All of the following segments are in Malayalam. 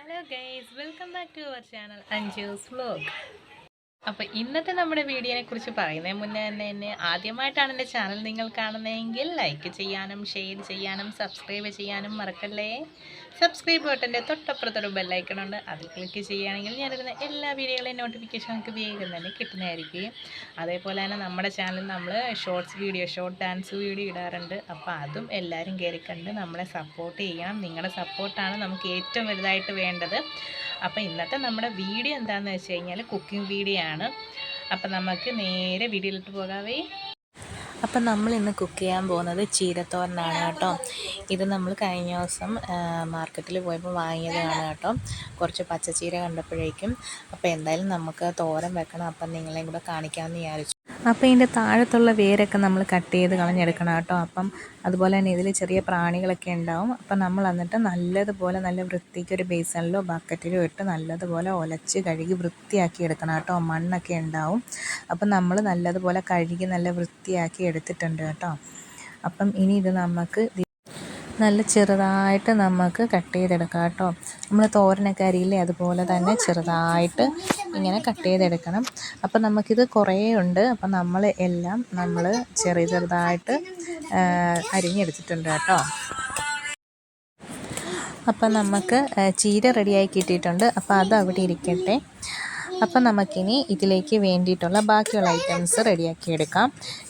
hello guys welcome back to our channel Anju's vlog അപ്പോൾ ഇന്നത്തെ നമ്മുടെ വീഡിയോനെ കുറിച്ച് പറയുന്നതിന് മുന്നേ തന്നെ എന്നെ ആദ്യമായിട്ടാണ് എന്റെ ചാനൽ നിങ്ങൾ കാണുന്നതെങ്കിൽ ലൈക്ക് ചെയ്യാനും ഷെയർ ചെയ്യാനും സബ്സ്ക്രൈബ് ചെയ്യാനും മറക്കല്ലേ? സബ്സ്ക്രൈബ് ബട്ടന്റെ തൊട്ടപ്പുറത്തൊരു ബെല്ലൈക്കണുണ്ട് അതിൽ ക്ലിക്ക് ചെയ്യുകയാണെങ്കിൽ ഞാനിരുന്ന എല്ലാ വീഡിയോകളെയും നോട്ടിഫിക്കേഷൻ നമുക്ക് വേഗം തന്നെ കിട്ടുന്നതായിരിക്കും. അതേപോലെ തന്നെ നമ്മുടെ ചാനലിൽ നമ്മൾ shorts video short dance video ഇടാറുണ്ട്. അപ്പോൾ അതും എല്ലാവരും കയറി കണ്ട് നമ്മളെ സപ്പോർട്ട് ചെയ്യണം. നിങ്ങളുടെ സപ്പോർട്ടാണ് നമുക്ക് ഏറ്റവും വലുതായിട്ട് വേണ്ടത്. അപ്പോൾ ഇന്നത്തെ നമ്മുടെ വീഡിയോ എന്താണെന്ന് വെച്ച് കഴിഞ്ഞാൽ കുക്കിംഗ് വീഡിയോ ആണ്. അപ്പോൾ നമുക്ക് നേരെ വീഡിയോയിലിട്ട് പോകാവേ. അപ്പം നമ്മൾ ഇന്ന് കുക്ക് ചെയ്യാൻ പോകുന്നത് ചീരത്തോരനാണ് കേട്ടോ. ഇത് നമ്മൾ കഴിഞ്ഞ ദിവസം മാർക്കറ്റിൽ പോയപ്പോൾ വാങ്ങിയതാണ് കേട്ടോ. കുറച്ച് പച്ചച്ചീര കണ്ടപ്പോഴേക്കും. അപ്പോൾ എന്തായാലും നമുക്ക് തോരൻ വെക്കണം. അപ്പം നിങ്ങളെയും കൂടെ കാണിക്കാമെന്ന് വിചാരിച്ചു. അപ്പോൾ ഇതിന്റെ താഴത്തുള്ള വേരൊക്കെ നമ്മൾ കട്ട് ചെയ്ത് കളഞ്ഞെടുക്കണം കേട്ടോ. അപ്പം അതുപോലെ തന്നെ ഇതിൽ ചെറിയ പ്രാണികളൊക്കെ ഉണ്ടാവും. അപ്പം നമ്മൾ എന്നിട്ട് നല്ലതുപോലെ നല്ല വൃത്തിക്ക് ഒരു ബേസണിലോ ബക്കറ്റിലോ ഇട്ട് നല്ലതുപോലെ ഒലച്ച് കഴുകി വൃത്തിയാക്കി എടുക്കണം കേട്ടോ. മണ്ണൊക്കെ ഉണ്ടാവും. അപ്പം നമ്മൾ നല്ലതുപോലെ കഴുകി നല്ല വൃത്തിയാക്കി എടുത്തിട്ടുണ്ട് കേട്ടോ. അപ്പം ഇനി ഇത് നമുക്ക് നല്ല ചെറുതായിട്ട് നമുക്ക് കട്ട് ചെയ്തെടുക്കാം കേട്ടോ. നമ്മൾ തോരനൊക്കെ അരിയില്ലേ അതുപോലെ തന്നെ ചെറുതായിട്ട് ഇങ്ങനെ കട്ട് ചെയ്തെടുക്കണം. അപ്പം നമുക്കിത് കുറേ ഉണ്ട്. അപ്പം നമ്മൾ എല്ലാം നമ്മൾ ചെറിയ ചെറുതായിട്ട് അരിഞ്ഞെടുത്തിട്ടുണ്ട് കേട്ടോ. അപ്പം നമുക്ക് ചീര റെഡിയായി കിട്ടിയിട്ടുണ്ട്. അപ്പോൾ അത് അവിടെ ഇരിക്കട്ടെ. അപ്പം നമുക്കിനി ഇതിലേക്ക് വേണ്ടിയിട്ടുള്ള ബാക്കിയുള്ള ഐറ്റംസ് റെഡിയാക്കി എടുക്കാം.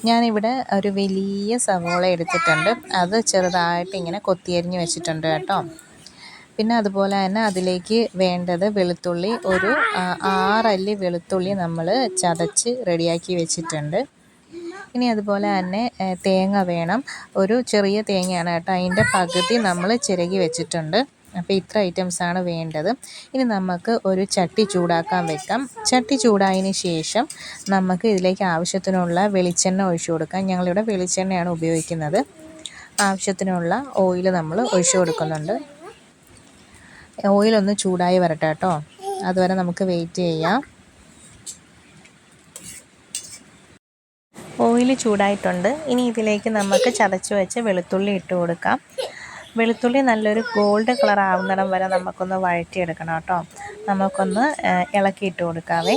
ഞാനിവിടെ ഒരു വലിയ സവോള എടുത്തിട്ടുണ്ട്. അത് ചെറുതായിട്ട് ഇങ്ങനെ കൊത്തിയരിഞ്ഞ് വെച്ചിട്ടുണ്ട് കേട്ടോ. പിന്നെ അതുപോലെ തന്നെ അതിലേക്ക് വേണ്ടത് വെളുത്തുള്ളി ഒരു ആറല്ലി വെളുത്തുള്ളി നമ്മൾ ചതച്ച് റെഡിയാക്കി വെച്ചിട്ടുണ്ട്. ഇനി അതുപോലെ തന്നെ തേങ്ങ വേണം. ഒരു ചെറിയ തേങ്ങയാണ് കേട്ടോ. അതിന്റെ പകുതി നമ്മൾ ചിരകി വെച്ചിട്ടുണ്ട്. അപ്പോൾ ഇത്ര ഐറ്റംസാണ് വേണ്ടത്. ഇനി നമുക്ക് ഒരു ചട്ടി ചൂടാക്കാൻ വെക്കാം. ചട്ടി ചൂടായതിന് ശേഷം നമുക്ക് ഇതിലേക്ക് ആവശ്യത്തിനുള്ള വെളിച്ചെണ്ണ ഒഴിച്ചു കൊടുക്കാം. ഞങ്ങളിവിടെ വെളിച്ചെണ്ണയാണ് ഉപയോഗിക്കുന്നത്. ആവശ്യത്തിനുള്ള ഓയിൽ നമ്മൾ ഒഴിച്ചു കൊടുക്കുന്നുണ്ട്. ഓയിലൊന്ന് ചൂടായി വരട്ടെ കേട്ടോ. അതുവരെ നമുക്ക് വെയിറ്റ് ചെയ്യാം. ഓയിൽ ചൂടായിട്ടുണ്ട്. ഇനി ഇതിലേക്ക് നമുക്ക് ചതച്ച് വെച്ച് വെളുത്തുള്ളി ഇട്ട് കൊടുക്കാം. വെളുത്തുള്ളി നല്ലൊരു ഗോൾഡ് കളർ ആവുന്നിടം വരെ നമുക്കൊന്ന് വഴറ്റിയെടുക്കണം കേട്ടോ. നമുക്കൊന്ന് ഇളക്കിയിട്ട് കൊടുക്കാവേ.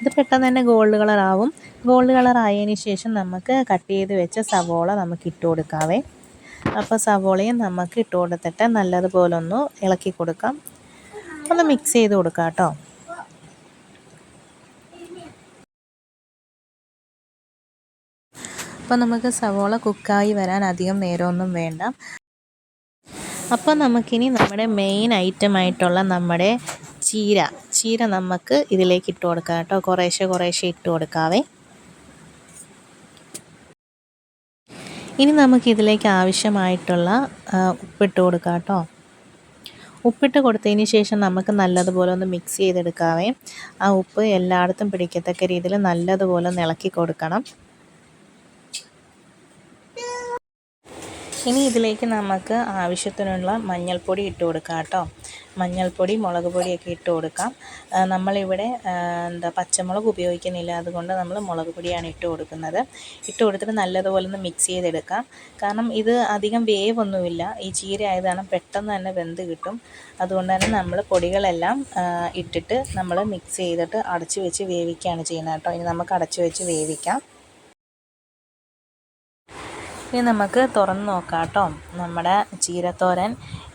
ഇത് പെട്ടെന്ന് തന്നെ ഗോൾഡ് കളർ ആവും. ഗോൾഡ് കളർ ആയതിന് ശേഷം നമുക്ക് കട്ട് ചെയ്ത് വെച്ച സവോള നമുക്ക് ഇട്ട് കൊടുക്കാവേ. അപ്പോൾ സവോളയും നമുക്ക് ഇട്ട് കൊടുത്തിട്ട് നല്ലതുപോലെ ഒന്ന് ഇളക്കി കൊടുക്കാം. ഒന്ന് മിക്സ് ചെയ്ത് കൊടുക്കാം കേട്ടോ. അപ്പോൾ നമുക്ക് സവോള കുക്കായി വരാൻ അധികം നേരമൊന്നും വേണ്ട. അപ്പോൾ നമുക്കിനി നമ്മുടെ മെയിൻ ഐറ്റം ആയിട്ടുള്ള നമ്മുടെ ചീര. ചീര നമുക്ക് ഇതിലേക്ക് ഇട്ട് കൊടുക്കാം കേട്ടോ. കുറേശ്ശെ കുറേശ്ശെ ഇട്ട് കൊടുക്കാവേ. ഇനി നമുക്ക് ഇതിലേക്ക് ആവശ്യമായിട്ടുള്ള ഉപ്പിട്ട് കൊടുക്കാം കേട്ടോ. ഉപ്പിട്ട് കൊടുത്തതിന് ശേഷം നമുക്ക് നല്ലതുപോലെ ഒന്ന് മിക്സ് ചെയ്തെടുക്കാവേ. ആ ഉപ്പ് എല്ലായിടത്തും പിടിക്കത്തക്ക രീതിയിൽ നല്ലതുപോലെ ഒന്ന് ഇളക്കി കൊടുക്കണം. ഇനി ഇതിലേക്ക് നമുക്ക് ആവശ്യത്തിനുള്ള മഞ്ഞൾപ്പൊടി ഇട്ട് കൊടുക്കാം കേട്ടോ. മഞ്ഞൾപ്പൊടി മുളക് പൊടിയൊക്കെ ഇട്ട് കൊടുക്കാം. നമ്മളിവിടെ എന്താ പച്ചമുളക് ഉപയോഗിക്കുന്നില്ല. അതുകൊണ്ട് നമ്മൾ മുളക് പൊടിയാണ് ഇട്ട് കൊടുക്കുന്നത്. ഇട്ട് കൊടുത്തിട്ട് നല്ലതുപോലെ ഒന്ന് മിക്സ് ചെയ്തെടുക്കാം. കാരണം ഇത് അധികം വേവൊന്നുമില്ല. ഈ ചീര ആയതാണ് പെട്ടെന്ന് തന്നെ വെന്ത് കിട്ടും. അതുകൊണ്ട് തന്നെ നമ്മൾ പൊടികളെല്ലാം ഇട്ടിട്ട് നമ്മൾ മിക്സ് ചെയ്തിട്ട് അടച്ചു വെച്ച് വേവിക്കുകയാണ് ചെയ്യുന്നത് കേട്ടോ. ഇനി നമുക്ക് അടച്ചു വെച്ച് വേവിക്കാം. ഇനി നമുക്ക് തുറന്ന് നോക്കാം കേട്ടോ. നമ്മുടെ ചീരത്തോരൻ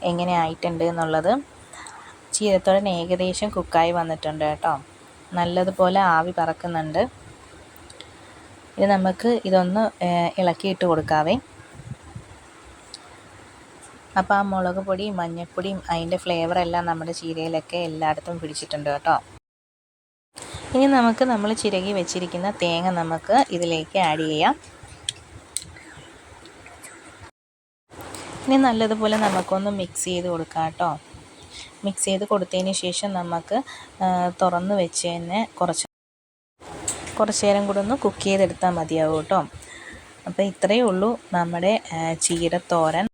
എങ്ങനെ ആയിട്ടുണ്ട് എന്നുള്ളത്. ചീരത്തോരൻ ഏകദേശം കുക്കായി വന്നിട്ടുണ്ട് കേട്ടോ. നല്ലതുപോലെ ആവി പറക്കുന്നുണ്ട്. ഇനി നമുക്ക് ഇതൊന്ന് ഇളക്കിയിട്ട് കൊടുക്കാവേ. അപ്പോൾ ആ മുളക് പൊടിയും മഞ്ഞൾപ്പൊടിയും അതിന്റെ ഫ്ലേവറെല്ലാം നമ്മുടെ ചീരയിലൊക്കെ എല്ലായിടത്തും പിടിച്ചിട്ടുണ്ട് കേട്ടോ. ഇനി നമുക്ക് നമ്മൾ ചിരകി വെച്ചിരിക്കുന്ന തേങ്ങ നമുക്ക് ഇതിലേക്ക് ആഡ് ചെയ്യാം. ഇനി നല്ലതുപോലെ നമുക്കൊന്ന് മിക്സ് ചെയ്ത് കൊടുക്കാം കേട്ടോ. മിക്സ് ചെയ്ത് കൊടുത്തതിന് ശേഷം നമുക്ക് തുറന്ന് വെച്ച് തന്നെ കുറച്ച് കുറച്ച് നേരം കൂടെ ഒന്ന് കുക്ക് ചെയ്തെടുത്താൽ മതിയാവും കേട്ടോ. അപ്പോൾ ഇത്രയേ ഉള്ളൂ നമ്മുടെ ചീരത്തോരൻ.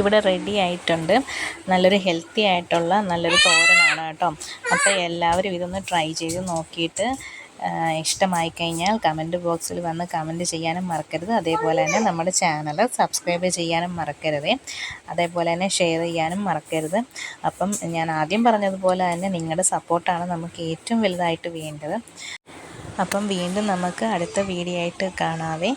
ഇവിടെ റെഡി ആയിട്ടുണ്ട്. നല്ലൊരു ഹെൽത്തി ആയിട്ടുള്ള നല്ലൊരു തോരനാണ് കേട്ടോ. അപ്പോൾ എല്ലാവരും ഇതൊന്ന് ട്രൈ ചെയ്ത് നോക്കിയിട്ട് ഇഷ്ടമായി കഴിഞ്ഞാൽ കമന്റ് ബോക്സിൽ വന്ന് കമന്റ് ചെയ്യാനും മറക്കരുത്. അതേപോലെ തന്നെ നമ്മുടെ ചാനൽ സബ്സ്ക്രൈബ് ചെയ്യാനും മറക്കരുത്. അതേപോലെ തന്നെ ഷെയർ ചെയ്യാനും മറക്കരുത്. അപ്പം ഞാൻ ആദ്യം പറഞ്ഞതുപോലെ തന്നെ നിങ്ങളുടെ സപ്പോർട്ടാണ് നമുക്ക് ഏറ്റവും വലുതായിട്ട് വേണ്ടത്. അപ്പം വീണ്ടും നമുക്ക് അടുത്ത വീഡിയോ ആയിട്ട് കാണാവേ.